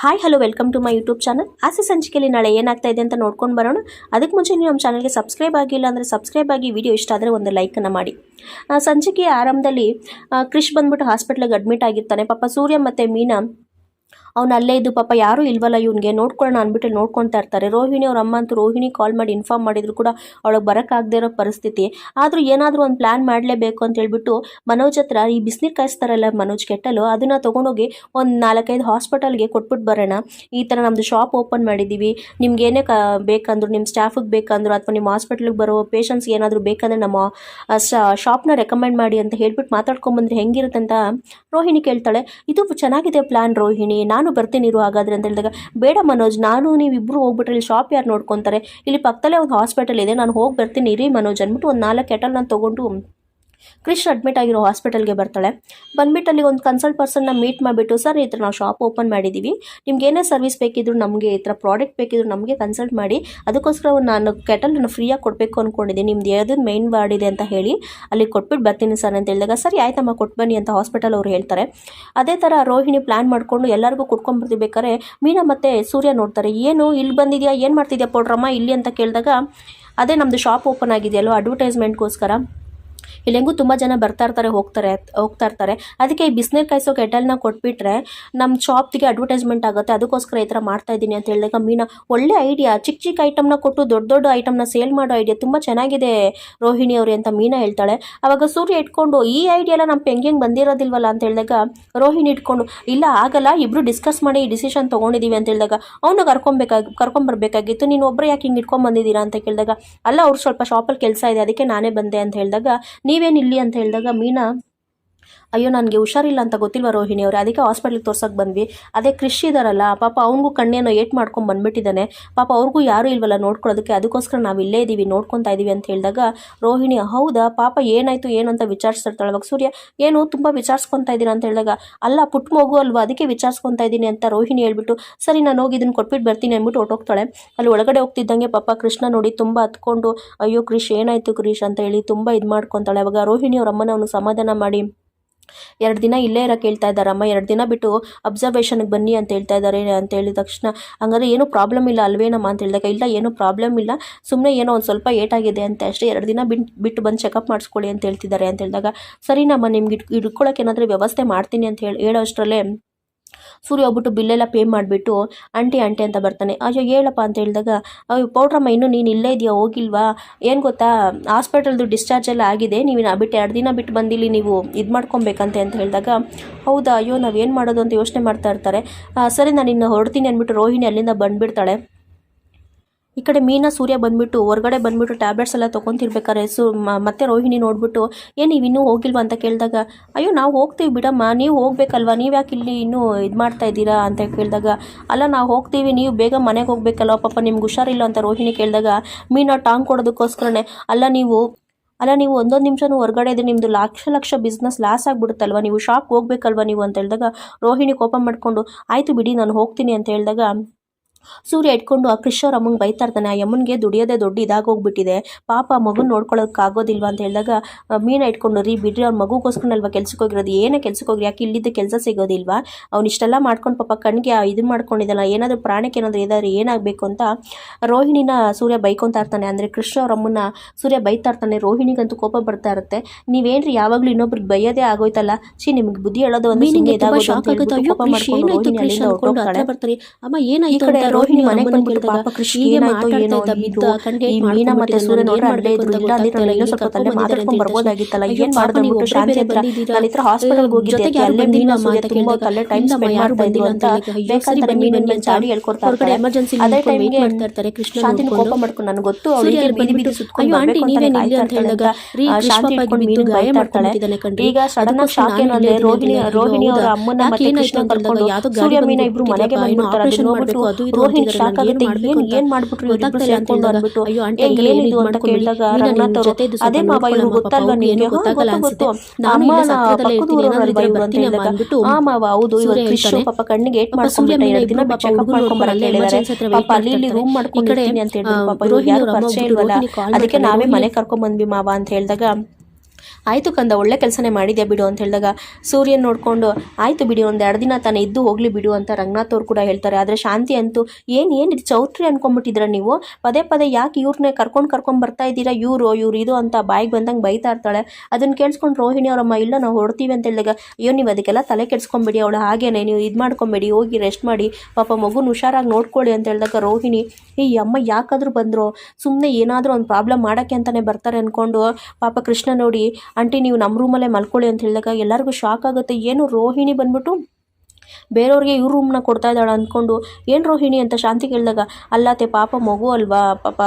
Hi hello welcome to my YouTube channel ಆಸೆ ಸಂಚಿಕೆಯಲ್ಲಿ ನಾಳೆ ಏನಾಗ್ತಾ ಇದೆ ಅಂತ ನೋಡ್ಕೊಂಡು ಬರೋಣ. ಅದಕ್ಕೆ ಮುಂಚೆ ನೀವು ನಮ್ಮ ಚಾನಲ್ಗೆ ಸಬ್ಸ್ಕ್ರೈಬ್ ಆಗಿಲ್ಲ ಅಂದರೆ ಸಬ್ಸ್ಕ್ರೈಬ್ ಆಗಿ ವಿಡಿಯೋ ಇಷ್ಟ ಆದರೆ ಒಂದು ಲೈಕನ್ನು ಮಾಡಿ. ಸಂಚಿಕೆಯ ಆರಂಭದಲ್ಲಿ ಕ್ರಿಶ್ ಬಂದ್ಬಿಟ್ಟು ಹಾಸ್ಪಿಟ್ಲಿಗೆ ಅಡ್ಮಿಟ್ ಆಗಿರ್ತಾನೆ. ಪಾಪ ಸೂರ್ಯ ಮತ್ತು ಮೀನಾ ಅವ್ನು ಅಲ್ಲೇ ಇದ್ದು ಪಾಪ ಯಾರೂ ಇಲ್ವಲ್ಲ ಇವನಿಗೆ. ನೋಡ್ಕೊಳ್ಳೋಣ ಅಂದ್ಬಿಟ್ಟು ನೋಡ್ಕೊತಾ ಇರ್ತಾರೆ. ರೋಹಿಣಿ ಅವ್ರ ಅಮ್ಮ ಅಂತೂ ರೋಹಿಣಿ ಕಾಲ್ ಮಾಡಿ ಇನ್ಫಾರ್ಮ್ ಮಾಡಿದ್ರು ಕೂಡ ಅವಳಿಗೆ ಬರೋಕ್ಕಾಗದೇ ಇರೋ ಪರಿಸ್ಥಿತಿ. ಆದರೂ ಏನಾದರೂ ಒಂದು ಪ್ಲ್ಯಾನ್ ಮಾಡಲೇಬೇಕು ಅಂತ ಹೇಳ್ಬಿಟ್ಟು ಮನೋಜ್ ಹತ್ರ ಈ ಬಿಸಿನೀರು ಕಾಯಿಸ್ತಾರಲ್ಲ ಮನೋಜ್ ಕೆಟ್ಟಲು, ಅದನ್ನು ತೊಗೊಂಡೋಗಿ ಒಂದು ನಾಲ್ಕೈದು ಹಾಸ್ಪಿಟಲ್ಗೆ ಕೊಟ್ಬಿಟ್ಟು ಬರೋಣ. ಈ ಥರ ನಮ್ಮದು ಶಾಪ್ ಓಪನ್ ಮಾಡಿದ್ದೀವಿ ನಿಮ್ಗೆ ಏನೇ ಕ, ಬೇಕಂದ್ರು ನಿಮ್ಮ ಸ್ಟಾಫಿಗೆ ಬೇಕಂದ್ರು ಅಥವಾ ನಿಮ್ಮ ಹಾಸ್ಪಿಟ್ಲಿಗೆ ಬರೋ ಪೇಷಂಟ್ಸ್ಗೆ ಏನಾದರೂ ಬೇಕಂದ್ರೆ ನಮ್ಮ ಶಾಪ್ನ ರೆಕಮೆಂಡ್ ಮಾಡಿ ಅಂತ ಹೇಳ್ಬಿಟ್ಟು ಮಾತಾಡ್ಕೊಂಬಂದ್ರೆ ಹೆಂಗಿರುತ್ತೆ ಅಂತ ರೋಹಿಣಿ ಕೇಳ್ತಾಳೆ. ಇದು ಚೆನ್ನಾಗಿದೆ ಪ್ಲಾನ್ ರೋಹಿಣಿ. ನಾನು ಬರ್ತೀನಿ ಇರು ಹಾಗಾದ್ರೆ ಅಂತ ಹೇಳಿದಾಗ, ಬೇಡ ಮನೋಜ್, ನಾನು ನೀವಿಬ್ಬರು ಹೋಗ್ಬಿಟ್ರೆ ಇಲ್ಲಿ ಶಾಪ್ ಯಾರು ನೋಡ್ಕೊತಾರೆ? ಇಲ್ಲಿ ಪಕ್ಕದಲ್ಲೇ ಒಂದು ಹಾಸ್ಪಿಟಲ್ ಇದೆ, ನಾನು ಹೋಗಿ ಬರ್ತೀನಿ, ಇರಿ ಮನೋಜ್ ಅಂದ್ಬಿಟ್ಟು ಒಂದು ನಾಲ್ಕು ಕೆಟಲ್ ನಾನು ತೊಗೊಂಡು ಕ್ರಿಶ್ ಅಡ್ಮಿಟ್ ಆಗಿರೋ ಹಾಸ್ಪಿಟಲ್ಗೆ ಬರ್ತಾಳೆ. ಬಂದ್ಬಿಟ್ಟು ಅಲ್ಲಿ ಒಂದು ಕನ್ಸಲ್ಟ್ ಪರ್ಸನ್ನ ಮೀಟ್ ಮಾಡಿಬಿಟ್ಟು, ಸರ್, ಈ ಥರ ನಾವು ಶಾಪ್ ಓಪನ್ ಮಾಡಿದ್ದೀವಿ ನಿಮ್ಗೆ ಏನೇ ಸರ್ವಿಸ್ ಬೇಕಿದ್ರು ನಮಗೆ ಈ ಥರ ಪ್ರಾಡಕ್ಟ್ ಬೇಕಿದ್ರು ನಮಗೆ ಕನ್ಸಲ್ಟ್ ಮಾಡಿ. ಅದಕ್ಕೋಸ್ಕರ ನಾನು ಕೆಟಲನ್ನು ಫ್ರೀಯಾಗಿ ಕೊಡಬೇಕು ಅಂದ್ಕೊಂಡಿದ್ದೀನಿ ನಿಮ್ದು ಯಾವುದು ಮೈನ್ ವಾರ್ಡ್ ಇದೆ ಅಂತ ಹೇಳಿ ಅಲ್ಲಿ ಕೊಟ್ಬಿಟ್ಟು ಬರ್ತೀನಿ ಸರ್ ಅಂತ ಹೇಳಿದಾಗ, ಸರಿ, ಆಯ್ತಮ್ಮ ಕೊಟ್ಟು ಬನ್ನಿ ಅಂತ ಹಾಸ್ಪಿಟಲ್ ಅವರು ಹೇಳ್ತಾರೆ. ಅದೇ ಥರ ರೋಹಿಣಿ ಪ್ಲ್ಯಾನ್ ಮಾಡಿಕೊಂಡು ಎಲ್ಲರಿಗೂ ಕುಡ್ಕೊಂಡ್ಬರ್ತಿರ್ಬೇಕಾದ್ರೆ ಮೀನಾ ಮತ್ತು ಸೂರ್ಯ ನೋಡ್ತಾರೆ, ಏನು, ಇಲ್ಲಿ ಬಂದಿದೆಯಾ? ಏನು ಮಾಡ್ತಿದ್ಯಾ ಪೌಡ್ರಮ್ಮ? ಇಲ್ಲಿ ಅಂತ ಕೇಳಿದಾಗ, ಅದೇ ನಮ್ಮದು ಶಾಪ್ ಓಪನ್ ಆಗಿದೆಯಲ್ಲೋ ಅಡ್ವರ್ಟೈಸ್ಮೆಂಟ್ಗೋಸ್ಕರ ಇಲ್ಲಿ ಹೆಂಗೂ ತುಂಬ ಜನ ಬರ್ತಾ ಇರ್ತಾರೆ, ಹೋಗ್ತಾರೆ, ಹೋಗ್ತಾ ಇರ್ತಾರೆ. ಅದಕ್ಕೆ ಈ ಬಿಸಿನೀರು ಕಾಯಿಸೋ ಕೆಟಲ್ನ ಕೊಟ್ಬಿಟ್ರೆ ನಮ್ಮ ಶಾಪ್ಗೆ ಅಡ್ವರ್ಟೈಸ್ಮೆಂಟ್ ಆಗುತ್ತೆ. ಅದಕ್ಕೋಸ್ಕರ ಈ ಥರ ಮಾಡ್ತಾ ಇದ್ದೀನಿ ಅಂತ ಹೇಳಿದಾಗ ಮೀನಾ, ಒಳ್ಳೆ ಐಡಿಯಾ ಚಿಕ್ಕ ಚಿಕ್ಕ ಐಟಮ್ನ ಕೊಟ್ಟು ದೊಡ್ಡ ದೊಡ್ಡ ಐಟಮ್ನ ಸೇಲ್ ಮಾಡೋ ಐಡಿಯಾ ತುಂಬ ಚೆನ್ನಾಗಿದೆ ರೋಹಿಣಿ ಅವ್ರಿ ಅಂತ ಮೀನಾ ಹೇಳ್ತಾಳೆ. ಅವಾಗ ಸೂರ್ಯ ಇಟ್ಕೊಂಡು, ಈ ಐಡಿಯಾ ನಮ್ಮ ಹೆಂಗೆ ಬಂದಿರೋದಿಲ್ವಲ್ಲ ಅಂತ ಹೇಳಿದಾಗ ರೋಹಿಣಿ ಇಟ್ಕೊಂಡು, ಇಲ್ಲ ಆಗಲ್ಲ, ಇಬ್ರು ಡಿಸ್ಕಸ್ ಮಾಡಿ ಈ ಡಿಸಿಷನ್ ತೊಗೊಂಡಿದ್ದೀವಿ ಅಂತ ಹೇಳಿದಾಗ ಅವನು ಕರ್ಕೊಬೇಕಾಗಿ, ಕರ್ಕೊಂಬರ್ಬೇಕಾಗಿತ್ತು. ನೀನು ಒಬ್ಬರು ಯಾಕೆ ಹಿಂಗೆ ಇಟ್ಕೊಂಡ್ ಬಂದಿದ್ದೀರಾ ಅಂತ ಕೇಳಿದಾಗ, ಅಲ್ಲ ಅವ್ರು ಸ್ವಲ್ಪ ಶಾಪಲ್ಲಿ ಕೆಲಸ ಇದೆ, ಅದಕ್ಕೆ ನಾನೇ ಬಂದೆ ಅಂತ ಹೇಳಿದಾಗ ನೀವೇನು ಇಲ್ಲಿ ಅಂತ ಹೇಳಿದಾಗ ಮೀನಾ ಅಯ್ಯೋ, ನನಗೆ ಹುಷಾರಿಲ್ಲ ಅಂತ ಗೊತ್ತಿಲ್ವ ರೋಹಿಣಿ ಅವ್ರೆ? ಅದಕ್ಕೆ ಹಾಸ್ಪಿಟ್ಲಿಗೆ ತೋರ್ಸಕ್ಕೆ ಬಂದ್ವಿ. ಅದೇ ಕೃಷಿ ಇದಾರಲ್ಲ, ಪಾಪ ಅವನಿಗೂ ಕಣ್ಣೇನೋ ಏಟ್ ಮಾಡ್ಕೊಂಡು ಬಂದ್ಬಿಟ್ಟಿದ್ದಾನೆ ಪಾಪ ಅವ್ರಿಗೂ ಯಾರೂ ಇಲ್ವಲ್ಲ ನೋಡ್ಕೊಳ್ಳೋದಕ್ಕೆ, ಅದಕ್ಕೋಸ್ಕರ ನಾವು ಇಲ್ಲೇ ಇದ್ದೀವಿ ನೋಡ್ಕೊತಾ ಇದ್ದೀವಿ ಅಂತ ಹೇಳಿದಾಗ ರೋಹಿಣಿ, ಹೌದಾ, ಪಾಪ ಏನಾಯಿತು, ಏನು ಅಂತ ವಿಚಾರಿಸ್ತಿರ್ತಾಳೆ. ಸೂರ್ಯ, ಏನು, ತುಂಬ ವಿಚಾರಿಸ್ಕೊತಾ ಇದ್ದೀರಾ ಅಂತ ಹೇಳಿದಾಗ, ಅಲ್ಲ, ಪುಟ್ಟ ಮಗು ಅಲ್ವಾ, ಅದಕ್ಕೆ ವಿಚಾರಿಸ್ಕೊತಾ ಇದ್ದೀನಿ ಅಂತ ರೋಹಿಣಿ ಹೇಳ್ಬಿಟ್ಟು, ಸರಿ, ನಾನು ಹೋಗಿ ಇದನ್ನು ಕೊಟ್ಬಿಟ್ಟು ಬರ್ತೀನಿ ಅಂದ್ಬಿಟ್ಟು ಹೊಟ್ಟೋಗ್ತಾಳೆ ಅಲ್ಲಿ ಒಳಗಡೆ ಹೋಗ್ತಿದ್ದಂಗೆ ಪಾಪ ಕೃಷ್ಣ ನೋಡಿ ತುಂಬ ಹತ್ಕೊಂಡು, ಅಯ್ಯೋ ಕ್ರಿಶ್ ಏನಾಯಿತು ಕ್ರಿಶ್ ಅಂತ ಹೇಳಿ ತುಂಬ ಇದು ಮಾಡ್ಕೊತಾಳೆ. ಅವಾಗ ರೋಹಿಣಿ ಅವ್ರ ಅಮ್ಮನ ಸಮಾಧಾನ ಮಾಡಿ ಎರಡು ದಿನ ಇಲ್ಲೇ ಇರೋಕೆ ಹೇಳ್ತಾ ಇದ್ದಾರೆ ಅಮ್ಮ. ಎರಡು ದಿನ ಬಿಟ್ಟು ಅಬ್ಸರ್ವೇಷನ್ಗೆ ಬನ್ನಿ ಅಂತ ಹೇಳ್ತಾ ಇದ್ದಾರೆ, ಅಂತ ಹೇಳಿದ ತಕ್ಷಣ ಹಂಗಾದ್ರೆ ಏನೂ ಪ್ರಾಬ್ಲಮ್ ಇಲ್ಲ ಅಲ್ವೇನಮ್ಮ ಅಂತ ಹೇಳಿದಾಗ ಇಲ್ಲ, ಏನೂ ಪ್ರಾಬ್ಲಮ್ ಇಲ್ಲ. ಸುಮ್ಮನೆ ಏನೋ ಒಂದು ಸ್ವಲ್ಪ ಏಟಾಗಿದೆ ಅಂತ ಅಷ್ಟೇ ಎರಡು ದಿನ ಬಿಟ್ಟು ಬಿಟ್ಟು ಬಂದು ಚೆಕಪ್ ಮಾಡಿಸ್ಕೊಳ್ಳಿ ಅಂತ ಹೇಳ್ತಿದ್ದಾರೆ ಅಂತ ಹೇಳಿದಾಗ, ಸರಿನಮ್ಮ, ನಿಮ್ಗೆ ಇಟ್ ಇಟ್ಕೊಳ್ಳೋಕೆ ಏನಾದರೂ ವ್ಯವಸ್ಥೆ ಮಾಡ್ತೀನಿ ಅಂತ ಹೇಳಿ, ಹೇಳೋ ಅಷ್ಟರಲ್ಲೇ ಸೂರ್ಯ ಹೋಗ್ಬಿಟ್ಟು ಬಿಲ್ಲೆಲ್ಲ ಪೇ ಮಾಡಿಬಿಟ್ಟು ಆಂಟಿ ಆಂಟಿ ಅಂತ ಬರ್ತಾನೆ. ಅಯ್ಯೋ, ಹೇಳಪ್ಪ ಅಂತ ಹೇಳಿದಾಗ, ಅಯ್ಯೋ, ಪೌಡ್ರಮ್ಮ, ಇನ್ನೂ ನೀನು ಇಲ್ಲೇ ಇದೆಯಾ? ಹೋಗಿಲ್ವಾ? ಏನು ಗೊತ್ತಾ? ಹಾಸ್ಪಿಟಲ್ದು ಡಿಸ್ಚಾರ್ಜ್ ಎಲ್ಲ ಆಗಿದೆ. ನೀವು ಬಿಟ್ಟು ಎರಡು ದಿನ ಬಿಟ್ಟು ಬಂದಿಲ್ಲಿ, ನೀವು ಇದು ಮಾಡ್ಕೊಬೇಕಂತೆ ಅಂತ ಹೇಳಿದಾಗ, ಹೌದಾ? ಅಯ್ಯೋ ನಾವೇನು ಮಾಡೋದು? ಅಂತ ಯೋಚನೆ ಮಾಡ್ತಾ ಇರ್ತಾರೆ. ಸರಿ, ನಾನು ಇನ್ನು ಹೊರಡ್ತೀನಿ ಅಂದ್ಬಿಟ್ಟು ರೋಹಿಣಿ ಅಲ್ಲಿಂದ ಬಂದುಬಿಡ್ತಾಳೆ. ಈ ಕಡೆ ಮೀನಾ, ಸೂರ್ಯ ಬಂದ್ಬಿಟ್ಟು, ಹೊರಗಡೆ ಬಂದ್ಬಿಟ್ಟು ಟ್ಯಾಬ್ಲೆಟ್ಸ್ ಎಲ್ಲ ತೊಗೊತಿರ್ಬೇಕಾರೆ ಸು ಮತ್ತೆ ರೋಹಿಣಿ ನೋಡ್ಬಿಟ್ಟು ಏನು ನೀವಿನ್ನೂ ಇನ್ನೂ ಹೋಗಿಲ್ವಾ? ಅಂತ ಕೇಳಿದಾಗ, ಅಯ್ಯೋ, ನಾವು ಹೋಗ್ತೀವಿ ಬಿಡಮ್ಮ, ನೀವು ಹೋಗ್ಬೇಕಲ್ವಾ? ನೀವು ಯಾಕೆ ಇಲ್ಲಿ ಇನ್ನೂ ಇದು ಮಾಡ್ತಾ ಇದ್ದೀರಾ? ಅಂತ ಕೇಳಿದಾಗ, ಅಲ್ಲ, ನಾವು ಹೋಗ್ತೀವಿ, ನೀವು ಬೇಗ ಮನೆಗೆ ಹೋಗ್ಬೇಕಲ್ವ? ಪಾಪ ನಿಮ್ಗೆ ಹುಷಾರಿಲ್ಲ ಅಂತ ರೋಹಿಣಿ ಕೇಳಿದಾಗ, ಮೀನಾ ಟಾಂಗ್ ಕೊಡೋದಕ್ಕೋಸ್ಕರನೇ, ಅಲ್ಲ, ನೀವು ಅಲ್ಲ, ನೀವು ಒಂದೊಂದು ನಿಮಿಷನೂ ಹೊರಗಡೆ ಇದ್ರೆ ನಿಮ್ಮದು ಲಕ್ಷ ಲಕ್ಷ ಬಿಸ್ನೆಸ್ ಲಾಸ್ ಆಗಿಬಿಡುತ್ತಲ್ವ? ನೀವು ಶಾಪ್ ಹೋಗ್ಬೇಕಲ್ವ ನೀವು? ಅಂತ ಹೇಳಿದಾಗ, ರೋಹಿಣಿ ಕೋಪ ಮಾಡಿಕೊಂಡು, ಆಯಿತು ಬಿಡಿ, ನಾನು ಹೋಗ್ತೀನಿ ಅಂತ ಹೇಳಿದಾಗ ಸೂರ್ಯ ಇಟ್ಕೊಂಡು ಆ ಕೃಷ್ಣ ಅಮ್ಮಂಗೆ ಬೈತಾ ಇರ್ತಾನೆ ಆ ಯಮ್ಮನ್ಗೆ ದುಡಿಯೋದೇ ದೊಡ್ಡ ಇದಾಗೋಗ್ಬಿಟ್ಟಿದೆ. ಪಾಪ ಮಗುನ್ ನೋಡ್ಕೊಳಕ್ ಆಗೋದಿಲ್ವಾ ಅಂತ ಹೇಳಿದಾಗ ಮೀನ ಇಟ್ಕೊಂಡು ರೀ ಬಿಡ್ರಿ ಅವ್ರ ಮಗುಗೋಸ್ಕರ ಅಲ್ವಾ ಕೆಲ್ಸಕ್ಕೆ ಹೋಗಿರೋದು ಏನೇ ಕೆಲ್ಸಕ್ಕೆ ಹೋಗಿ ಯಾಕೆ ಇಲ್ಲಿದ್ದ ಕೆಲಸ ಸಿಗೋದಿಲ್ವಾ? ಅವ್ನು ಇಷ್ಟೆಲ್ಲ ಮಾಡ್ಕೊಂಡು ಪಾಪ ಕಣ್ಣಿಗೆ ಇದು ಮಾಡ್ಕೊಂಡಿದ್ದಲ್ಲ ಏನಾದರೂ ಪ್ರಾಣಕ್ಕೆ ಏನಾದರೂ ಇದಾದ್ರೆ ಏನಾಗಬೇಕು ಅಂತ ರೋಹಿಣಿನ ಸೂರ್ಯ ಬೈಕೊತಾ ಇರ್ತಾನೆ ಅಂದರೆ ಕೃಷ್ಣ ಅವ್ರ ಅಮ್ಮನ ಸೂರ್ಯ ಬೈತಾ ಇರ್ತಾನೆ ರೋಹಿಣಿಗಂತೂ ಕೋಪ ಬರ್ತಾ ಇರುತ್ತೆ. ನೀವೇನ್ರಿ ಯಾವಾಗಲೂ ಇನ್ನೊಬ್ರಿಗೆ ಬೈಯೋದೇ ಆಗೋಯ್ತಲ್ಲ? ಛೀ ನಿಮ್ಗೆ ಬುದ್ಧಿ ಹೇಳೋದು ಒಂದು ಬರ್ತಾರೆ. ಅಮ್ಮ ಏನಾಯ್ತು ರೋಹಿಣಿ ಮನೆ ಮನೆಗೆ ಬಂದ್ಬಿಟ್ಟು ಪಾಪ ಕೃಷಿ ಹೀಗೆ ಏನಾಯ್ತು ಏನೋ ಮಾತಾಡ್ತಾ ಇದ್ದ, ಇದು ಕಂಡು ಮೀನಾ ಮತ್ತೆ ಮಾಡ್ಕೊಂಡ್ಬಿಟ್ಟಿದ್ದಾನೆ, ಸೂರ್ಯ ಏನ್ ನೋಡ್ರೆ ಅಲ್ಲೇ ಮಾಡ್ಬೇಕು ಇದ್ರು ಇಲ್ಲ ಗೊತ್ತಾಗ್ತಾ ಇನ್ನೂ ಸ್ವಲ್ಪ ತಲೆ ಮಾತಾಡ್ಕೊಂಡು ಬರ್ಬೋದಾಗಿತ್ತಲ್ಲ ಏನ್ ಪಾಪ ಅಂದ್ಬಿಟ್ಟು ನೀವು ಶಾಂತಿ ಹತ್ರ ನಾನು ಈ ಹಾಸ್ಪಿಟಲ್ಗೆ ಹೋಗಿದ್ದೆ ಅಲ್ಲೇ ಮೀನಾ ಬಂದಿಲ್ವಾ ತುಂಬಾ ಕಳ್ಳೆ ಟೈಮ್ ಸ್ಪೆಂಡ್ ಯಾರು ಬಂದಿಲ್ಲ ಅಂತ ಬೇಕಾದ್ರೆ ಬನ್ನಿ ಅಂತ ಚಾಡಿ ಹೇಳ್ಕೊಡ್ತಾ ಹೊರಗಡೆ ಎಮರ್ಜೆನ್ಸಿ ಅದೇ ಟೈಮ್ ಟೈಮ್ಗೆ ಮಾಡ್ತಾ ಇರ್ತಾರೆ ಕೃಷ್ಣ ಶಾಂತಿ ಕೋಪ ಮಾಡ್ಕೊಂಡು ನನಗೆ ಗೊತ್ತು ಅವಳಿಗೆ ಬೀದಿ ಬೀದಿ ಸುತ್ಕೊಂಡು ಆಂಟಿ ಇಲ್ಲಿ ಕಾಯ್ತಾ ಅಂತ ಹೇಳಿದಾಗ ಶಾಂತಿ ಬಿದ್ದು ಗಾಯ ಮಾಡ್ಕೊಂಡಿದ್ದಾನೆ ಕಣ್ರಿ ಈಗ ಸಡನ್ ಶಾಕ್ ನಾನು ಏನಂದ್ರೆ ರೋಹಿಣಿ ರೋಹಿಣಿ ಅವರ? ಅಮ್ಮನ ಮತ್ತೆ ಕೃಷ್ಣ ಕರ್ಕೊಂಡು ಯಾವ್ದೋ ಗಾಡಿ ಮೀನ ಮೀನಾ ಇಬ್ರು ಮನೆಗೆ ಬಂದ್ಬಿಡ್ತಾರೆ ಆಪರೇಷನ್ ನೋಡ್ಬಿಟ್ಟು ಅದು ರೋಹಿಣಿ ಶಾಕ್ ಆಗುತ್ತೆ ಏನ್ ಏನ್ ಮಾಡ್ಬಿಟ್ರು ಗೊತ್ತಾಗ್ತಾ ಇಲ್ಲ ಅಂತ ಅಂದ್ಬಿಟ್ಟು ಅಯ್ಯೋ ಆಂಟಿ ಏ ಹಂಗೆಲ್ಲ ಏನಿದು ಇದು ಅಂತ ಕೇಳಿದಾಗ ರಂಗನಾಥ್ ಅವರು ಅದೇ ಮಾವ ಇವ್ರು ಗೊತ್ತಲ್ವಾ ನಿಮ್ಗೆ ಏನು ಗೊತ್ತಾಗಲ್ಲ ಗೊತ್ತು ಅನ್ಸುತ್ತೆ. ನಾನು ಇಲ್ಲ ಪಕ್ಕದ ಇರ್ತೀನಿ, ಏನಾದ್ರು ಇದ್ರೆ ಇವ್ರು ಅಮ್ಮ ಅಂದ್ಬಿಟ್ಟು ಆ ಮಾವ ಹೌದು ಇವತ್ತು ಕೃಷಿ ಪಾಪ ಕಣ್ಣಿಗೆ ಏಟ್ ಮಾಡ್ಕೊಂಡ್ಬಿಟ್ಟೆ ಎರಡು ದಿನ ಪಾಪ ಚೆಕಪ್ ಹುಡುಗರು ಮಾಡ್ಕೊಂಡ್ ನೋಡ್ಕೊಂಡು ಹೇಳಿದ್ದಾರೆ ಪಾಪ ಅಲ್ಲಿ ಇಲ್ಲಿ ರೂಮ್ ಮಾಡ್ಕೊಂಡು ಅಂತ ಹೇಳಿದ್ರು ಪಾಪ ಇವ್ರು ಯಾರು ಪರಿಚಯ ಇಲ್ವಲ್ಲ? ಅದಕ್ಕೆ ನಾವೇ ಮನೆ ಕರ್ಕೊಂಡ್ ಬಂದ್ವಿ ಮಾವ ಅಂತ ಹೇಳಿದಾಗ ಆಯಿತು ಕಂದ, ಒಳ್ಳೆ ಕೆಲಸನೇ ಮಾಡಿದ್ಯಾ ಬಿಡು ಅಂತ ಹೇಳಿದಾಗ ಸೂರ್ಯನ್ ನೋಡಿಕೊಂಡು, ಆಯಿತು ಬಿಡಿ, ಒಂದು ಎರಡು ದಿನ ತಾನೇ ಇದ್ದು ಹೋಗಲಿ ಬಿಡು ಅಂತ ರಂಗನಾಥ್ ಅವ್ರು ಕೂಡ ಹೇಳ್ತಾರೆ. ಆದರೆ ಶಾಂತಿ ಅಂತೂ ಏನು ಏನು ಇದು ಚೌಟ್ರಿ ಅನ್ಕೊಂಡ್ಬಿಟ್ಟಿದ್ರ ನೀವು? ಪದೇ ಪದೇ ಯಾಕೆ ಇವ್ರನ್ನೇ ಕರ್ಕೊಂಡು ಕರ್ಕೊಂಡು ಬರ್ತಾ ಇದ್ದೀರಾ? ಇವರು, ಇವ್ರು ಇದು ಅಂತ ಬಾಯಿಗೆ ಬಂದಂಗೆ ಬೈತಾ ಇರ್ತಾಳೆ. ಅದನ್ನು ಕೇಳಿಸ್ಕೊಂಡು ರೋಹಿಣಿ ಅವರಮ್ಮ, ಇಲ್ಲ, ನಾವು ಹೊಡ್ತೀವಿ ಅಂತ ಹೇಳಿದಾಗ, ಅಯ್ಯೋ, ನೀವು ಅದಕ್ಕೆಲ್ಲ ತಲೆ ಕೆಡ್ಸ್ಕೊಂಬಿಡಿ ಅವಳು, ಹಾಗೇನೆ, ನೀವು ಇದು ಮಾಡ್ಕೊಂಬೇಡಿ, ಹೋಗಿ ರೆಸ್ಟ್ ಮಾಡಿ. ಪಾಪ ಮಗುನ ಹುಷಾರಾಗಿ ನೋಡ್ಕೊಳ್ಳಿ ಅಂತ ಹೇಳಿದಾಗ ರೋಹಿಣಿ ಈ ಅಮ್ಮ ಯಾಕಾದರೂ ಬಂದರು? ಸುಮ್ಮನೆ ಏನಾದರೂ ಒಂದು ಪ್ರಾಬ್ಲಮ್ ಮಾಡೋಕ್ಕೆ ಅಂತಲೇ ಬರ್ತಾರೆ ಅಂದ್ಕೊಂಡು ಪಾಪ ಕೃಷ್ಣ ನೋಡಿ ಆಂಟಿ, ನೀವು ನಮ್ಮ ರೂಮಲ್ಲೇ ಮಲ್ಕೊಳ್ಳಿ ಅಂತ ಹೇಳಿದಾಗ ಎಲ್ಲರಿಗೂ ಶಾಕ್ ಆಗುತ್ತೆ. ಏನು ರೋಹಿಣಿ ಬಂದ್ಬಿಟ್ಟು ಬೇರೆಯವ್ರಿಗೆ ಇವ್ರ ರೂಮ್ನ ಕೊಡ್ತಾ ಇದ್ದಾಳೆ ಅಂದ್ಕೊಂಡು ಏನು ರೋಹಿಣಿ ಅಂತ ಶಾಂತಿ ಕೇಳಿದಾಗ ಅಲ್ಲತ್ತೆ ಪಾಪ ಮಗು ಅಲ್ವಾ? ಪಾಪ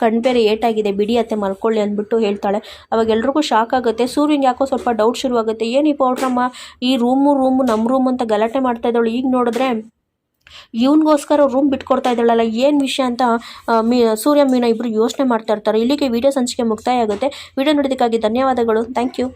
ಕಣ್ಬೇರೆ ಏಟಾಗಿದೆ, ಬಿಡಿ ಅತ್ತೆ, ಮಲ್ಕೊಳ್ಳಿ ಅಂದ್ಬಿಟ್ಟು ಹೇಳ್ತಾಳೆ. ಅವಾಗ ಎಲ್ರಿಗೂ ಶಾಕ್ ಆಗುತ್ತೆ. ಸೂರ್ಯನ್ ಯಾಕೋ ಸ್ವಲ್ಪ ಡೌಟ್ ಶುರುವಾಗುತ್ತೆ. ಏನು ಈ ಪೌಡ್ರಮ್ಮ? ಈ ರೂಮು ರೂಮು ನಮ್ಮ ರೂಮ್ ಅಂತ ಗಲಾಟೆ ಮಾಡ್ತಾ ಇದ್ದಾಳು. ಈಗ ನೋಡಿದ್ರೆ ಇವನಿಗೋಸ್ಕರ ರೂಮ್ ಬಿಟ್ಕೊಡ್ತಾ ಇದ್ದಾಳಲ್ಲ, ಏನು ವಿಷಯ ಅಂತ ಮೀ, ಸೂರ್ಯ, ಮೀನ ಇಬ್ಬರು ಯೋಚನೆ ಮಾಡ್ತಾ ಇರ್ತಾರೆ. ಇಲ್ಲಿಗೆ ವಿಡಿಯೋ ಸಂಚಿಕೆ ಮುಕ್ತಾಯ ಆಗುತ್ತೆ. ವಿಡಿಯೋ ನೋಡೋದಕ್ಕಾಗಿ ಧನ್ಯವಾದಗಳು. Thank you